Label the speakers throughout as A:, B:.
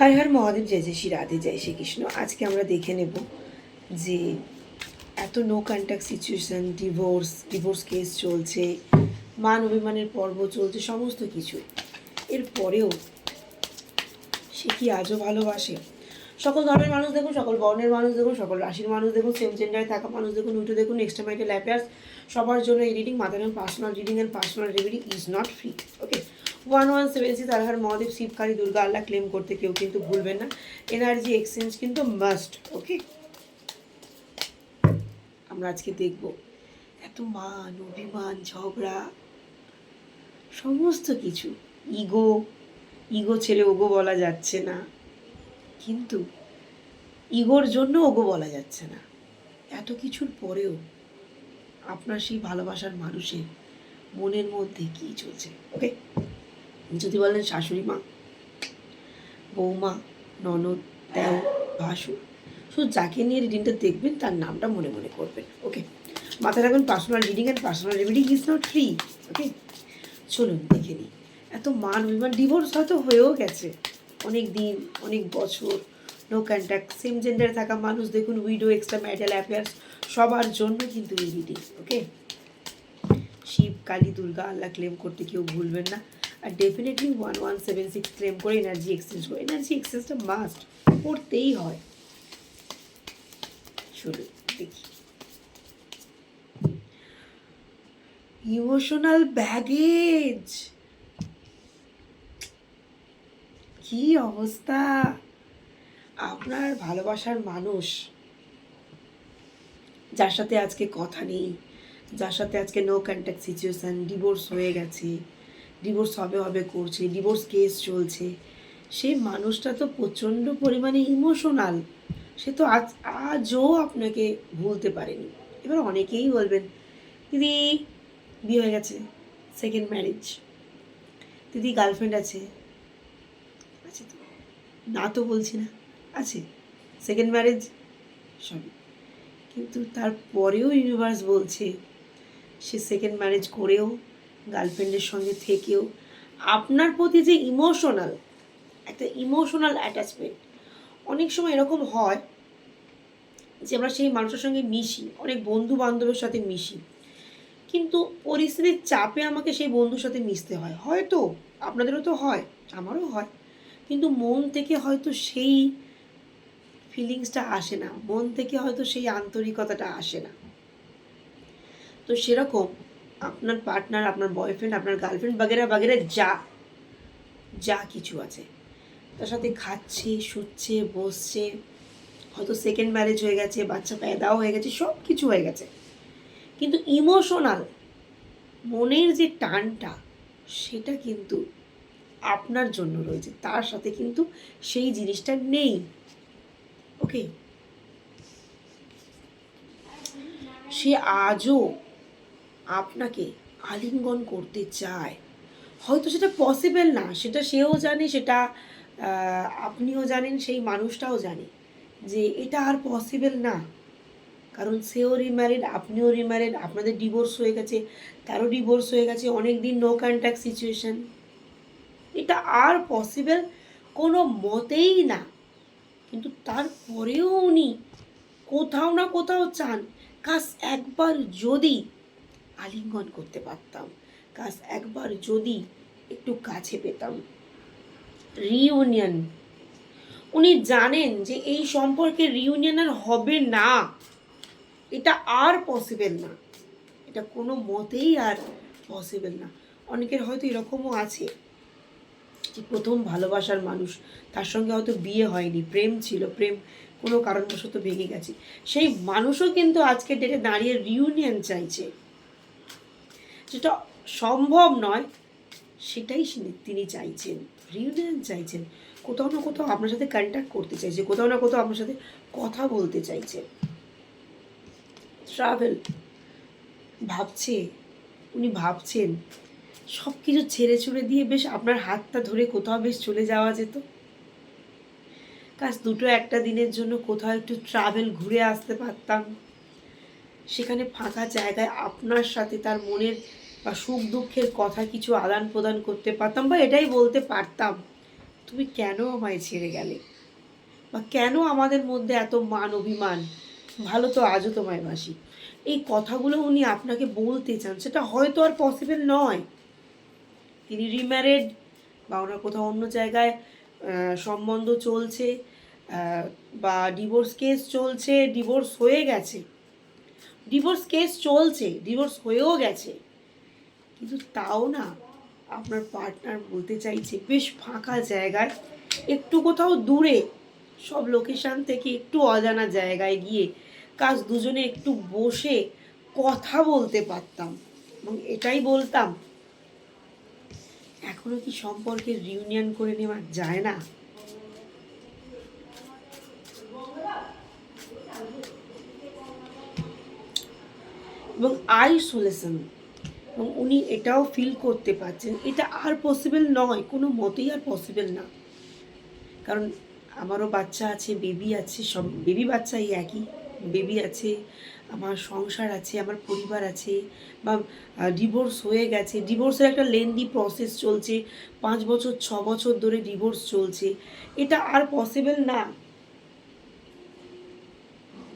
A: হর হর মহাদেব, জয় জয় শ্রী রাধে, জয় শ্রীকৃষ্ণ আজকে আমরা দেখে নেব যে এত no contact situation divorce divorce case চলছে, মান অভিমানের পর্ব চলছে, সমস্ত কিছু এরপরেও সে কি আজও ভালোবাসে? সকল ধর্মের মানুষ দেখুন, সকল বর্ণের মানুষ দেখুন, সকল রাশির মানুষ দেখুন সেম জেন্ডারে থাকা মানুষ দেখুন, উঠে দেখুন এক্সট্রামাইটেল অ্যাফেয়ার্স সবার জন্য এই reading mother personal reading and personal remedy is not free okay one one seven six আলহার Mahadev Shiv Kali Durga Allah claim করতে কেউ কিন্তু ভুলবেন না। এনার্জি এক্সচেঞ্জ কিন্তু মাস্ট ওকে আমরা আজকে দেখব এত মান, অভিমান, ঝগড়া, সমস্ত কিছু। ইগো ইগো ছেড়ে ওগো বলা যাচ্ছে না। কিন্তু ইগোর জন্য ওগো বলা যাচ্ছে না। এত কিছুর পরেও আপনার সেই ভালোবাসার মানুষের মনের মধ্যে কি চলছে ওকে যদি বলেন শাশুড়ি মা, বৌমা, ননদ, দেও ভাসুর শুধু যাকে নিয়ে রিডিংটা দেখবেন তার নামটা মনে মনে করবেন ওকে মাথায় রাখবেন personal reading and personal remedy is not free okay চলুন দেখে নিই। এত মান অভিমান ডিভোর্স হয়তো হয়েও গেছে। অনেক দিন অনেক বছর নো কন্ট্যাক্ট সেম জেন্ডারে থাকা মানুষ, দেখুন উইডো এক্সট্রা ম্যারিটাল অ্যাফেয়ার্স সবার জন্য কিন্তু এই reading okay Shiv, Kali, Durga, Allah claim করতে কেউ ভুলবেন না। আর definitely one one seven six claim করে এনার্জি এক্সচেঞ্জ করে। এনার্জি এক্সচেঞ্জটা মাস্ট করতেই হয়। চলুন দেখি। ইমোশনাল ব্যাগেজ কি অবস্থা? আপনার ভালোবাসার মানুষ। যার সাথে আজকে কথা নেই, যার সাথে আজকে নো কন্ট্যাক্ট সিচুয়েশান ডিভোর্স হয়ে গেছে। ডিভোর্স হবে হবে করছে ডিভোর্স কেস চলছে। সেই মানুষটা তো প্রচণ্ড পরিমাণে ইমোশনাল সে তো আজ, আজও আপনাকে ভুলতে পারেনি। এবার অনেকেই বলবেন, দিদি, বিয়ে হয়ে গেছে সেকেন্ড ম্যারেজ দিদি গার্লফ্রেন্ড আছে। আছে তো। না তো বলছি না, আছে। সেকেন্ড ম্যারেজ সবই। কিন্তু তারপরেও ইউনিভার্স বলছে, সে সেকেন্ড ম্যারেজ করেও গার্লফ্রেন্ডের সঙ্গে থেকেও আপনার প্রতি যে ইমোশনাল একটা ইমোশনাল অ্যাটাচমেন্ট অনেক সময় এরকম হয় যে আমরা সেই মানুষের সঙ্গে মিশি, অনেক বন্ধু বান্ধবের সাথে মিশি, কিন্তু পরিস্থিতির চাপে আমাকে সেই বন্ধুর সাথে মিশতে হয়। হয়তো আপনাদেরও তো হয়, আমারও হয়, কিন্তু মন থেকে হয়তো সেই ফিলিংসটা আসে না, মন থেকে হয়তো সেই আন্তরিকতাটা আসে না। তো সেরকম আপনার পার্টনার আপনার বয়ফ্রেন্ড আপনার গার্লফ্রেন্ড বাগেরা বাগেরা যা যা কিছু আছে। তার সাথে খাচ্ছে, শুচ্ছে, বসছে, হয়তো সেকেন্ড ম্যারেজ হয়ে গেছে, বাচ্চা প্যাদাও হয়ে গেছে সব কিছু হয়ে গেছে। কিন্তু ইমোশনাল মনের যে টানটা, সেটা কিন্তু আপনার জন্য রয়েছে। তার সাথে কিন্তু সেই জিনিসটা নেই। ওকে সে আজও আপনাকে আলিঙ্গন করতে চায়। হয়তো সেটা পসিবল না, সেটা সেও জানে, সেটা আপনিও জানেন, সেই মানুষটাও জানে যে এটা আর পসিবল না। কারণ সেও রিম্যারিড আপনিও রিম্যারিড আপনাদের ডিভোর্স হয়ে গেছে, তারও ডিভোর্স হয়ে গেছে অনেক দিন নো কন্ট্যাক্ট সিচুয়েশান এটা আর পসিবল কোনো মতেই না। কিন্তু তারপরেও উনি কোথাও না কোথাও চান। কাজ একবার যদি আলিঙ্গন করতে পারতাম। কাজ একবার যদি একটু কাছে পেতাম। রিউনিয়ন। উনি জানেন যে এই সম্পর্কে রিউনিয়ন আর হবে না। এটা আর পসিবল না। এটা কোনো মতেই আর পসিবল না। অনেকের হয়তো এরকমও আছে যে প্রথম ভালোবাসার মানুষ, তার সঙ্গে হয়তো বিয়ে হয়নি, প্রেম ছিল, প্রেম কোনো কারণবশত ভেঙে গেছে। সেই মানুষও কিন্তু আজকে ডেটে দাঁড়িয়ে রিউনিয়ন চাইছে। যেটা সম্ভব নয়, সেটাই তিনি- চাইছেন রিউনিয়ন চাইছেন। কোথাও না কোথাও আপনার সাথে কন্ট্যাক্ট করতে চাইছে, কোথাও না কোথাও আপনার সাথে কথা বলতে চাইছে। ট্রাভেল ভাবছে, উনি ভাবছেন সব কিছু ছেড়ে ছুড়ে দিয়ে বেশ আপনার হাতটা ধরে কোথাও বেশ চলে যাওয়া যেত। কাজ দুটো একটা দিনের জন্য কোথাও একটু ট্রাভেল ঘুরে আসতে পারতাম। সেখানে ফাঁকা জায়গায় আপনার সাথে তার মনের বা সুখ দুঃখের কথা কিছু আদান প্রদান করতে পারতাম বা এটাই বলতে পারতাম, তুমি কেন আমায় ছেড়ে গেলে? বা কেন আমাদের মধ্যে এত মান অভিমান? ভালো তো আজও তোমায় বাসি। এই কথাগুলো উনি আপনাকে বলতে চান, সেটা হয়তো আর পসিবল নয়। তিনি রিম্যারেড বা ওনার কোথাও অন্য জায়গায় সম্বন্ধ চলছে বা ডিভোর্স কেস চলছে ডিভোর্স হয়ে গেছে। ডিভোর্স কেস চলছে ডিভোর্স হয়েও গেছে। কিন্তু তাও না আপনার পার্টনার বলতে চাইছে, বেশ ফাঁকা জায়গায়, একটু কোথাও দূরে, সব লোকেশান থেকে একটু অজানা জায়গায় গিয়ে কাজ দুজনে একটু বসে কথা বলতে পারতাম। এবং এটাই বলতাম, এখনও কি সম্পর্কে রিউনিয়ন করে নেওয়া যায় না? এবং আই আইসোলেশন এবং উনি এটাও ফিল করতে পারছেন। এটা আর পসিবল নয়, কোনো মতেই আর পসিবল না। কারণ আমারও বাচ্চা আছে বেবি আছে, সব বেবি বাচ্চাই একই। বেবি আছে, আমার সংসার আছে, আমার পরিবার আছে, বা ডিভোর্স হয়ে গেছে। ডিভোর্সের একটা লেন্দি প্রসেস চলছে, পাঁচ বছর, ছ বছর ধরে ডিভোর্স চলছে। এটা আর পসিবল না।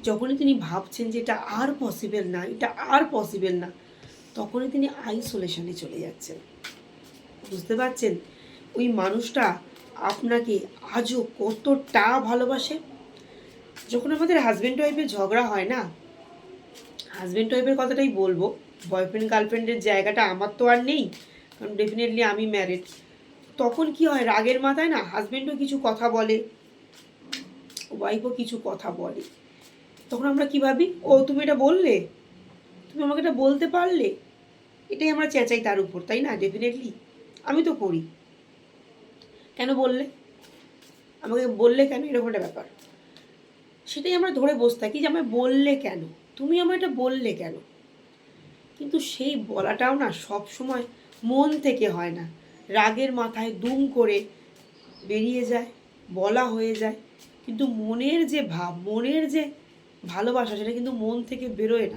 A: যখনই তিনি ভাবছেন যে এটা আর পসিবল না, এটা আর পসিবল না। তখনই তিনি আইসোলেশনে চলে যাচ্ছেন। বুঝতে পারছেন? ওই মানুষটা আপনাকে আজও কতটা ভালোবাসে? যখন আমাদের হাজব্যান্ড ওয়াইফের ঝগড়া হয় না হাজব্যান্ড ওয়াইফের কথাটাই বলব। বয়ফ্রেন্ড গার্লফ্রেন্ডের জায়গাটা আমার তো আর নেই, কারণ ডেফিনেটলি আমি ম্যারিড তখন কি হয়, রাগের মাথায় না হাজব্যান্ডও কিছু কথা বলে ওয়াইফও কিছু কথা বলে। তখন আমরা কী ভাবি, ও, তুমি এটা বললে? তুমি আমাকে এটা বলতে পারলে? এটাই আমরা চেঁচাই তার উপর, তাই না? ডেফিনেটলি আমি তো করি। কেন বললে? আমাকে বললে কেন? এরকম একটা ব্যাপার। সেটাই আমরা ধরে বসে থাকি যে আমায় বললে কেন? তুমি আমায় এটা বললে কেন? কিন্তু সেই বলাটাও না সব সময় মন থেকে হয় না। রাগের মাথায় দুম করে বেরিয়ে যায়, বলা হয়ে যায়। কিন্তু মনের যে ভাব, মনের যে ভালোবাসা, সেটা কিন্তু মন থেকে বেরোয় না।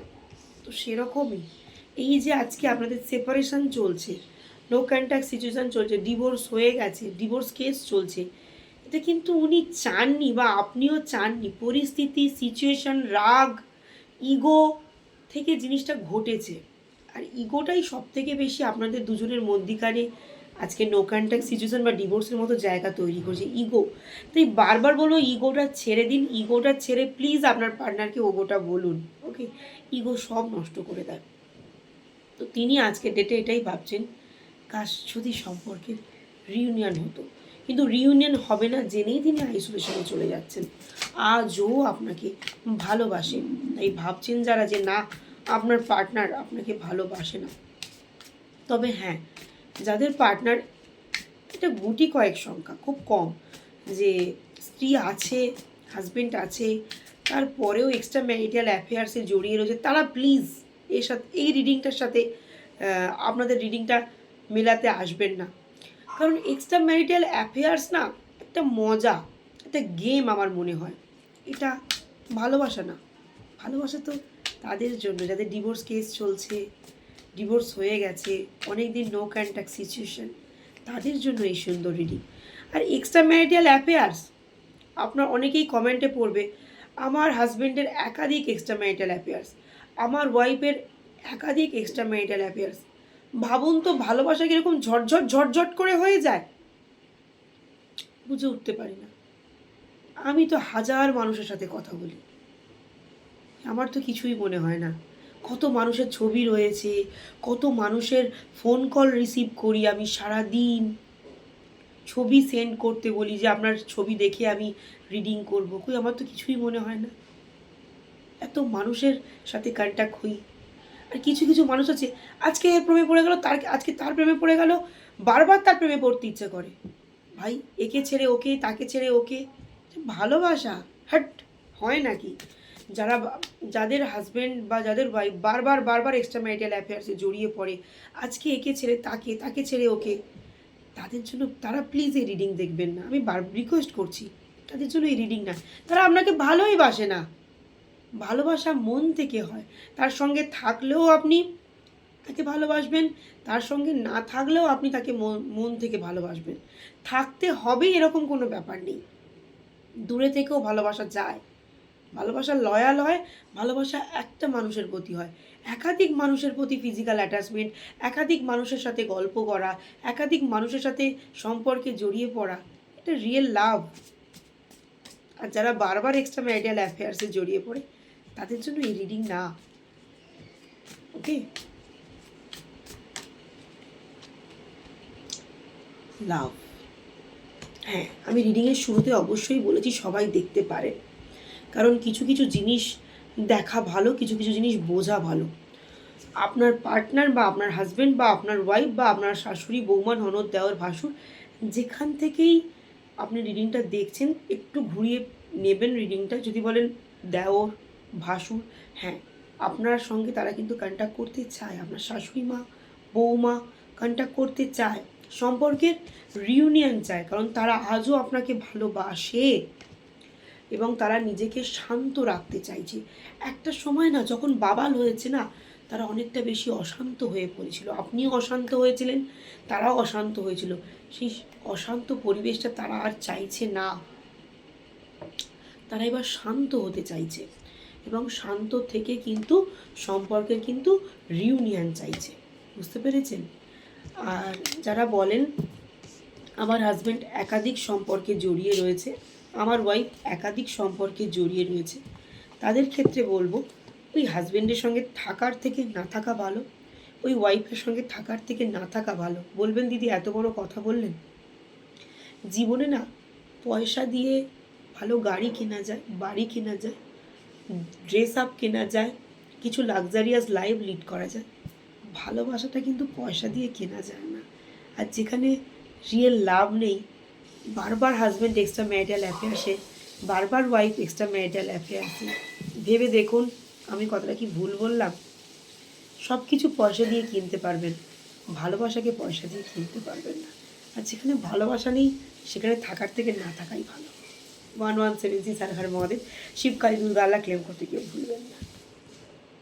A: তো সেরকমই। এই যে আজকে আপনাদের সেপারেশন চলছে নো কন্ট্যাক্ট সিচুয়েশান চলছে ডিভোর্স হয়ে গেছে ডিভোর্স কেস চলছে এটা কিন্তু উনি চাননি বা আপনিও চাননি। পরিস্থিতি সিচুয়েশান রাগ ইগো থেকে জিনিসটা ঘটেছে। আর ইগোটাই সব থেকে বেশি আপনাদের দুজনের মধ্যিকারে আজকে নো কন্ট্যাক্ট সিচুয়েশন বা ডিভোর্সের মতো জায়গা তৈরি করছে ইগো তাই বারবার বলব ইগোটা ছেড়ে দিন ইগোটা ছেড়ে প্লিজ আপনার পার্টনারকে ওগোটা বলুন ওকে ইগো সব নষ্ট করে দেয়। তো তিনি আজকে ডেটে এটাই ভাবছেন, কাশ যদি সম্পর্কের রিউনিয়ন হতো। কিন্তু রিউনিয়ন হবে না জেনেই তিনি আইসোলেশনে চলে যাচ্ছেন। আজও আপনাকে ভালোবাসে। তাই ভাবছেন যারা যে না, আপনার পার্টনার আপনাকে ভালোবাসে না। তবে হ্যাঁ যাদের পার্টনার এটা গুটি কয়েক সংখ্যা, খুব কম। যে স্ত্রী আছে হাজবেন্ড আছে, তারপরেও এক্সট্রা ম্যারিটাল অ্যাফেয়ার্সে জড়িয়ে রয়েছে, তারা প্লিজ এর সাথে, এই রিডিংটার সাথে আপনাদের রিডিংটা মেলাতে আসবেন না। কারণ এক্সট্রা ম্যারিটাল অ্যাফেয়ার্স না, একটা মজা, একটা গেম আমার মনে হয়। এটা ভালোবাসা না। ভালোবাসা তো তাদের জন্য, যাদের ডিভোর্স কেস চলছে ডিভোর্স হয়ে গেছে অনেক দিন নো কন্ট্যাক্ট সিচুয়েশন তাদের জন্য এই সুন্দর রিডিং আর এক্সট্রা ম্যারিটাল অ্যাফেয়ার্স আপনার অনেকেই কমেন্টে পড়বে, আমার হাজব্যান্ডের একাধিক এক্সট্রা ম্যারিটাল অ্যাফেয়ার্স আমার ওয়াইফের একাধিক এক্সট্রা ম্যারিটাল অ্যাফেয়ার্স ভাবুন তো ভালোবাসা কীরকম ঝটঝট ঝটঝট করে হয়ে যায়? বুঝে উঠতে পারি না। আমি তো হাজার মানুষের সাথে কথা বলি। আমার তো কিছুই মনে হয় না। কত মানুষের ছবি রয়েছে, কত মানুষের ফোন কল রিসিভ করি আমি সারা দিন ছবি সেন্ড করতে বলি যে, আপনার ছবি দেখে আমি রিডিং করব। কই, আমার তো কিছুই মনে হয় না। এত মানুষের সাথে কন্ট্যাক্ট হই। আর কিছু কিছু মানুষ আছে, আজকে এর প্রেমে পড়ে গেল, তার, আজকে তার প্রেমে পড়ে গেল, বারবার তার প্রেমে পড়তে ইচ্ছে করে। ভাই, একে ছেড়ে ওকে, তাকে ছেড়ে ওকে, ভালোবাসা, হাট, হয় নাকি? যারা যাদের হাজবেন্ড বা যাদের ওয়াইফ বারবার বারবার এক্সট্রা ম্যারিটাল অ্যাফেয়ার্সে জড়িয়ে পড়ে, আজকে একে ছেড়ে তাকে তাকে ছেড়ে ওকে, তাদের জন্য তারা প্লিজ এই রিডিং দেখবেন না। আমি বার রিকোয়েস্ট করছি, তাদের জন্য এই রিডিং না। তারা আপনাকে ভালোই বাসে না। ভালোবাসা মন থেকে হয়। তার সঙ্গে থাকলেও আপনি তাকে ভালোবাসবেন, তার সঙ্গে না থাকলেও আপনি তাকে মন থেকে ভালোবাসবেন। থাকতে হবে এরকম কোনো ব্যাপার নেই। দূরে থেকেও ভালোবাসা যায়। ভালোবাসা লয়াল হয়, ভালোবাসা একটা মানুষের প্রতি হয়। একাধিক মানুষের প্রতি ফিজিক্যাল অ্যাটাচমেন্ট একাধিক মানুষের সাথে গল্প করা, একাধিক মানুষের সাথে সম্পর্কে জড়িয়ে পড়া, এটা রিয়েল লাভ আর যারা বারবার এক্সট্রা ম্যারিটাল অ্যাফেয়ার্সে জড়িয়ে পড়ে, তাদের জন্য এই রিডিং না। ওকে লাভ হ্যাঁ আমি রিডিংয়ের শুরুতে অবশ্যই বলেছি সবাই দেখতে পারে। কারণ কিছু কিছু জিনিস দেখা ভালো, কিছু কিছু জিনিস বোঝা ভালো। আপনার পার্টনার বা আপনার হাজব্যান্ড বা আপনার ওয়াইফ বা আপনার শাশুড়ি, বৌমা, ননদ দেওয়ার ভাসুর, যেখান থেকেই আপনি রিডিংটা দেখছেন, একটু ঘুরিয়ে নেবেন রিডিংটা যদি বলেন দেওর, ভাসুর হ্যাঁ আপনার সঙ্গে তারা কিন্তু কন্ট্যাক্ট করতে চায়, আপনার শাশুড়ি মা, বৌমা কন্ট্যাক্ট করতে চায়, সম্পর্কের রিউনিয়ন চায়, কারণ তারা আজও আপনাকে ভালোবাসে। এবং তারা নিজেকে শান্ত রাখতে চাইছে। একটা সময় না যখন বাবাল হয়েছে না, তারা অনেকটা বেশি অশান্ত হয়ে পড়েছিল। আপনিও অশান্ত হয়েছিলেন, তারাও অশান্ত হয়েছিল। সেই অশান্ত পরিবেশটা তারা আর চাইছে না। তারা এবার শান্ত হতে চাইছে এবং শান্ত থেকে কিন্তু সম্পর্কের কিন্তু রিউনিয়ন চাইছে। বুঝতে পেরেছেন? আর যারা বলেন, আমার হাজব্যান্ড একাধিক সম্পর্কে জড়িয়ে রয়েছে। আমার ওয়াইফ একাধিক সম্পর্কে জড়িয়ে রয়েছে। তাদের ক্ষেত্রে বলব, ওই হাজব্যান্ডের সঙ্গে থাকার থেকে না থাকা ভালো, ওই ওয়াইফের সঙ্গে থাকার থেকে না থাকা ভালো। বলবেন, দিদি, এত বড় কথা বললেন? জীবনে না, পয়সা দিয়ে ভালো গাড়ি কেনা যায়, বাড়ি কেনা যায় ড্রেস আপ কেনা যায়, কিছু লাক্সারিয়াস লাইফ লিড করা যায়। ভালোবাসাটা কিন্তু পয়সা দিয়ে কেনা যায় না। আর যেখানে রিয়েল লাভ নেই বারবার হাজব্যান্ড এক্সট্রা ম্যারিটাল অ্যাফেয়ার্সে বারবার ওয়াইফ এক্সট্রা ম্যারিটাল অ্যাফেয়ার্সে ভেবে দেখুন, আমি কথাটা কি ভুল বললাম? সব কিছু পয়সা দিয়ে কিনতে পারবেন। ভালোবাসাকে পয়সা দিয়ে কিনতে পারবেন না। আর যেখানে ভালোবাসা নেই, সেখানে থাকার থেকে না থাকাই ভালো। ওয়ান ওয়ান সেভেন সিক্স আর মহাদেব। শিবকালী দুর্গা আল্লাহ ক্লেম করতে কেউ ভুলবেন না।